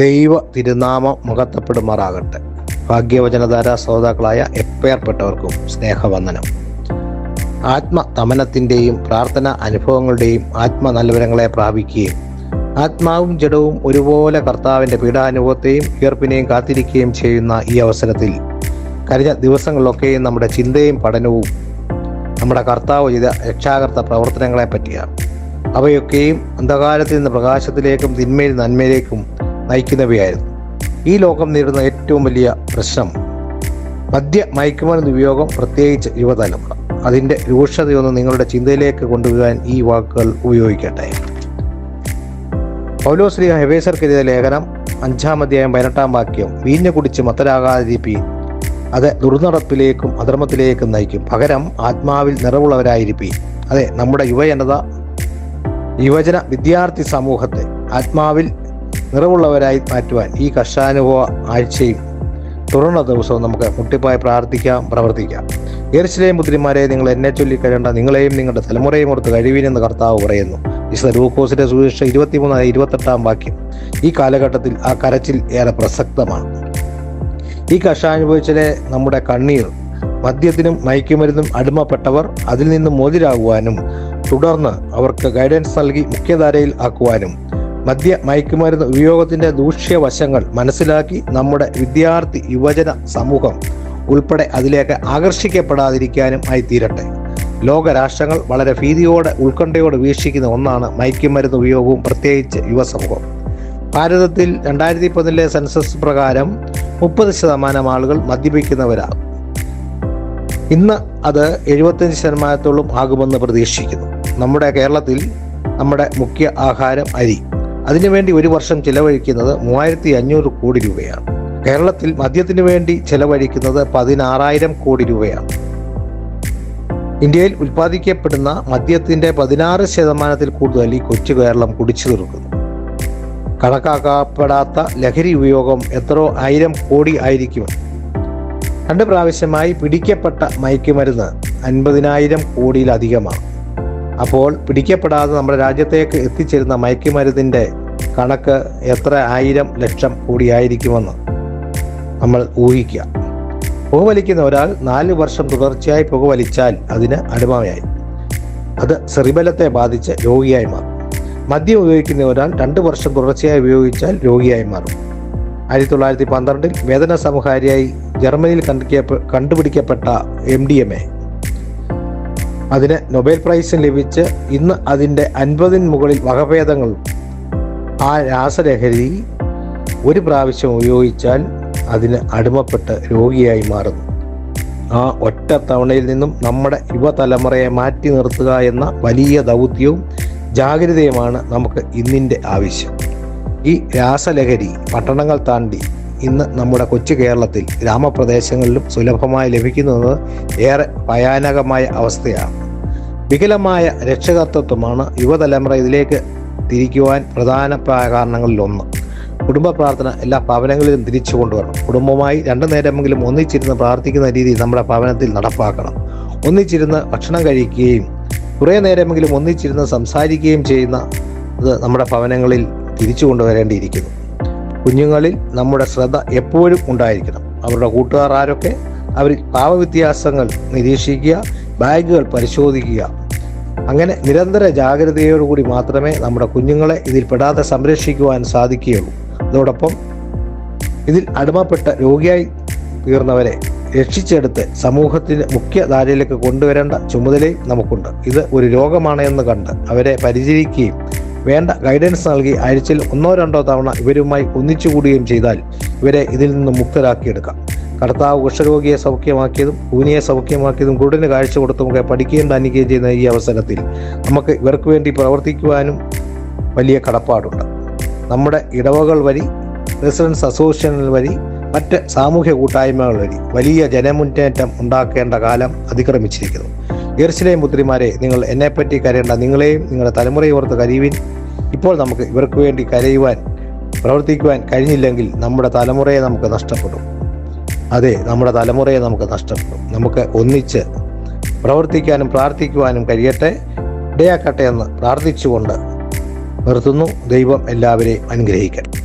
ദൈവ തിരുനാമം മുഖത്തപ്പെടുമാറാകട്ടെ. ഭാഗ്യവചനധാര ശ്രോതാക്കളായ എപ്പേർപ്പെട്ടവർക്കും സ്നേഹവന്ദനം. ആത്മതമനത്തിന്റെയും പ്രാർത്ഥന അനുഭവങ്ങളുടെയും ആത്മനൽവരങ്ങളെ പ്രാപിക്കുകയും ആത്മാവും ജഡവും ഒരുപോലെ കർത്താവിന്റെ പീഡാനുഭവത്തെയും ഉയർപ്പിനെയും കാത്തിരിക്കുകയും ചെയ്യുന്ന ഈ അവസരത്തിൽ കഴിഞ്ഞ ദിവസങ്ങളിലൊക്കെയും നമ്മുടെ ചിന്തയും പഠനവും നമ്മുടെ കർത്താവ് ചെയ്ത രക്ഷാകർത്ത പ്രവർത്തനങ്ങളെ പറ്റിയാണ് അവയൊക്കെയും അന്ധകാരത്തിൽ നിന്ന് പ്രകാശത്തിലേക്കും തിന്മയിൽ നന്മയിലേക്കും നയിക്കുന്നവയായിരുന്നു. ഈ ലോകം നേരിടുന്ന ഏറ്റവും വലിയ പ്രശ്നം മദ്യ മയക്കുമരുന്ന് ഉപയോഗം പ്രത്യേകിച്ച് യുവതലമുറ. അതിന്റെ രൂക്ഷതയൊന്ന് നിങ്ങളുടെ ചിന്തയിലേക്ക് കൊണ്ടുവരാൻ ഈ വാക്കുകൾ ഉപയോഗിക്കട്ടെ. പൗലോശ്രീ ഹെവേസർക്കെതിരെ ലേഖനം അഞ്ചാം അധ്യായം പതിനെട്ടാം വാക്യം വീഞ്ഞു കുടിച്ച് മത്തരാകാതിരിപ്പീൻ. അത് ദുർനടപ്പിലേക്കും അധർമ്മത്തിലേക്കും നയിക്കും. പകരം ആത്മാവിൽ നിറവുള്ളവരായിരിക്കും അതെ നമ്മുടെ യുവജനത യുവജന വിദ്യാർത്ഥി സമൂഹത്തെ ആത്മാവിൽ നിറവുള്ളവരായി മാറ്റുവാൻ ഈ കർഷാനുഭവ ആഴ്ചയും തുറന്ന ദിവസവും നമുക്ക് മുട്ടിപ്പായി പ്രാർത്ഥിക്കാം പ്രവർത്തിക്കാം. എരിശിലെയും പുത്രിമാരെ നിങ്ങൾ എന്നെ ചൊല്ലി കഴിയേണ്ട നിങ്ങളെയും നിങ്ങളുടെ തലമുറയും ഓർത്ത് കഴിവിനെന്ന് കർത്താവ് പറയുന്നു. വിശുദ്ധ ലൂക്കോസിന്റെ സുവിശേഷം ഇരുപത്തിമൂന്ന് ഇരുപത്തെട്ടാം വാക്യം. ഈ കാലഘട്ടത്തിൽ ആ കരച്ചിൽ ഏറെ പ്രസക്തമാണ്. ഈ കഷാനുഭവിച്ചിലെ നമ്മുടെ കണ്ണീർ മദ്യത്തിനും മയക്കുമരുന്നും അടിമപ്പെട്ടവർ അതിൽ നിന്നും മോചിരാകുവാനും തുടർന്ന് അവർക്ക് ഗൈഡൻസ് നൽകി മുഖ്യധാരയിൽ ആക്കുവാനും മദ്യ മയക്കുമരുന്ന് ഉപയോഗത്തിന്റെ ദൂഷ്യവശങ്ങൾ മനസ്സിലാക്കി നമ്മുടെ വിദ്യാർത്ഥി യുവജന സമൂഹം ഉൾപ്പെടെ അതിലേക്ക് ആകർഷിക്കപ്പെടാതിരിക്കാനും ആയി തീരട്ടെ ലോകരാഷ്ട്രങ്ങൾ വളരെ ഭീതിയോടെ ഉത്കണ്ഠയോടെ വീക്ഷിക്കുന്ന ഒന്നാണ് മയക്കുമരുന്ന് ഉപയോഗവും പ്രത്യേകിച്ച് യുവസമൂഹം. ഭാരതത്തിൽ രണ്ടായിരത്തി പതിനിലെ സെൻസസ് പ്രകാരം മുപ്പത് ശതമാനം ആളുകൾ മദ്യപിക്കുന്നവരാണ് ഇന്ന് അത് എഴുപത്തഞ്ച് ശതമാനത്തോളം ആകുമെന്ന് പ്രതീക്ഷിക്കുന്നു. നമ്മുടെ കേരളത്തിൽ നമ്മുടെ മുഖ്യ ആഹാരം അരി. അതിനുവേണ്ടി ഒരു വർഷം ചിലവഴിക്കുന്നത് മൂവായിരത്തി അഞ്ഞൂറ് കോടി രൂപയാണ്. കേരളത്തിൽ മദ്യത്തിന് വേണ്ടി ചെലവഴിക്കുന്നത് പതിനാറായിരം കോടി രൂപയാണ്. ഇന്ത്യയിൽ ഉൽപ്പാദിക്കപ്പെടുന്ന മദ്യത്തിന്റെ പതിനാറ് ശതമാനത്തിൽ കൂടുതൽ ഈ കൊച്ചു കേരളം കുടിച്ചു തീർക്കുന്നു. കണക്കാക്കപ്പെടാത്ത ലഹരി ഉപയോഗം എത്രയോ ആയിരം കോടി ആയിരിക്കും. രണ്ട് പ്രാവശ്യമായി പിടിക്കപ്പെട്ട മയക്കുമരുന്ന് അൻപതിനായിരം കോടിയിലധികമാണ്. അപ്പോൾ പിടിക്കപ്പെടാതെ നമ്മുടെ രാജ്യത്തേക്ക് എത്തിച്ചേരുന്ന മയക്കുമരുന്നിന്റെ കണക്ക് എത്ര ആയിരം ലക്ഷം കൂടിയായിരിക്കുമെന്ന് നമ്മൾ ഊഹിക്കുക. പുകവലിക്കുന്ന ഒരാൾ നാല് വർഷം തുടർച്ചയായി പുകവലിച്ചാൽ അതിന് അടിമയായി. അത് സെറിബലത്തെ ബാധിച്ച് രോഗിയായി മാറും. മദ്യം ഉപയോഗിക്കുന്ന ഒരാൾ രണ്ട് വർഷം തുടർച്ചയായി ഉപയോഗിച്ചാൽ രോഗിയായി മാറും. ആയിരത്തി തൊള്ളായിരത്തി പന്ത്രണ്ടിൽ വേദന സമഹാരിയായി ജർമ്മനിയിൽ കണ്ടുപിടിക്കപ്പെ കണ്ടുപിടിക്കപ്പെട്ട എം ഡി എം എ അതിന് നൊബേൽ പ്രൈസ് ലഭിച്ച് ഇന്ന് അതിന്റെ അൻപതിന് മുകളിൽ വകഭേദങ്ങൾ. ആ രാസലഹരി ഒരു പ്രാവശ്യം ഉപയോഗിച്ചാൽ അതിന് അടിമപ്പെട്ട് രോഗിയായി മാറുന്നു. ആ ഒറ്റ തവണയിൽ നിന്നും നമ്മുടെ യുവതലമുറയെ മാറ്റി നിർത്തുക എന്ന വലിയ ദൗത്യവും ജാഗ്രതയുമാണ് നമുക്ക് ഇന്നിന്റെ ആവശ്യം. ഈ രാസലഹരി പട്ടണങ്ങൾ താണ്ടി ഇന്ന് നമ്മുടെ കൊച്ചു കേരളത്തിൽ ഗ്രാമപ്രദേശങ്ങളിലും സുലഭമായി ലഭിക്കുന്നത് ഏറെ ഭയാനകമായ അവസ്ഥയാണ്. വികലമായ രക്ഷകർത്തത്വമാണ് യുവതലമുറ ഇതിലേക്ക് തിരിക്കുവാൻ പ്രധാന കാരണങ്ങളിലൊന്ന് കുടുംബ പ്രാർത്ഥന എല്ലാ ഭവനങ്ങളിലും തിരിച്ചു കൊണ്ടുവരണം. കുടുംബമായി രണ്ടു നേരമെങ്കിലും ഒന്നിച്ചിരുന്ന് പ്രാർത്ഥിക്കുന്ന രീതി നമ്മുടെ ഭവനത്തിൽ നടപ്പാക്കണം. ഒന്നിച്ചിരുന്ന് ഭക്ഷണം കഴിക്കുകയും കുറേ നേരമെങ്കിലും ഒന്നിച്ചിരുന്ന് സംസാരിക്കുകയും ചെയ്യുന്ന ഇത് നമ്മുടെ ഭവനങ്ങളിൽ തിരിച്ചു കൊണ്ടുവരേണ്ടിയിരിക്കുന്നു. കുഞ്ഞുങ്ങളിൽ നമ്മുടെ ശ്രദ്ധ എപ്പോഴും ഉണ്ടായിരിക്കണം. അവരുടെ കൂട്ടുകാർ ആരൊക്കെ അവർ പാവവ്യത്യാസങ്ങൾ നിരീക്ഷിക്കുക ബാഗുകൾ പരിശോധിക്കുക. അങ്ങനെ നിരന്തര ജാഗ്രതയോടുകൂടി മാത്രമേ നമ്മുടെ കുഞ്ഞുങ്ങളെ ഇതിൽ പെടാതെ സംരക്ഷിക്കുവാൻ സാധിക്കുകയുള്ളൂ. അതോടൊപ്പം ഇതിൽ അടിമപ്പെട്ട രോഗിയായി തീർന്നവരെ രക്ഷിച്ചെടുത്ത് സമൂഹത്തിന് മുഖ്യധാരയിലേക്ക് കൊണ്ടുവരേണ്ട ചുമതലയും നമുക്കുണ്ട്. ഇത് ഒരു രോഗമാണ് എന്ന് കണ്ട് അവരെ പരിചരിക്കുകയും വേണ്ട ഗൈഡൻസ് നൽകി ആഴ്ചയിൽ ഒന്നോ രണ്ടോ തവണ ഇവരുമായി ഒന്നിച്ചുകൂടുകയും ചെയ്താൽ ഇവരെ ഇതിൽ നിന്ന് മുക്തരാക്കിയെടുക്കാം. കർത്താവ് കുഷ്ഠരോഗിയെ സൗഖ്യമാക്കിയതും കൂനിയെ സൗഖ്യമാക്കിയതും കുരുടിന് കാഴ്ച കൊടുത്തുമൊക്കെ പഠിക്കുകയും ധനിക്കുകയും ചെയ്യുന്ന ഈ അവസരത്തിൽ നമുക്ക് ഇവർക്ക് വേണ്ടി പ്രവർത്തിക്കുവാനും വലിയ കടപ്പാടുണ്ട്. നമ്മുടെ ഇടവകൾ വഴി റെസിഡൻസ് അസോസിയേഷനുകൾ വഴി മറ്റ് സാമൂഹ്യ കൂട്ടായ്മകൾ വഴി വലിയ ജനമുന്നേറ്റം ഉണ്ടാക്കേണ്ട കാലം അതിക്രമിച്ചിരിക്കുന്നു. എർശിലെയും പുത്രിമാരെ നിങ്ങൾ എന്നെപ്പറ്റി കരയേണ്ട നിങ്ങളെയും നിങ്ങളുടെ തലമുറയെ ഓർത്ത് കരയുവിൻ. ഇപ്പോൾ നമുക്ക് ഇവർക്ക് വേണ്ടി കരയുവാൻ പ്രവർത്തിക്കുവാൻ കഴിഞ്ഞില്ലെങ്കിൽ നമ്മുടെ തലമുറയെ നമുക്ക് നഷ്ടപ്പെടും. അതെ നമ്മുടെ തലമുറയെ നമുക്ക് നഷ്ടപ്പെടും. നമുക്ക് ഒന്നിച്ച് പ്രവർത്തിക്കാനും പ്രാർത്ഥിക്കുവാനും കഴിയട്ടെ. ഇടയാക്കട്ടെ എന്ന് പ്രാർത്ഥിച്ചുകൊണ്ട് നിർത്തുന്നു. ദൈവം എല്ലാവരെയും അനുഗ്രഹിക്കട്ടെ.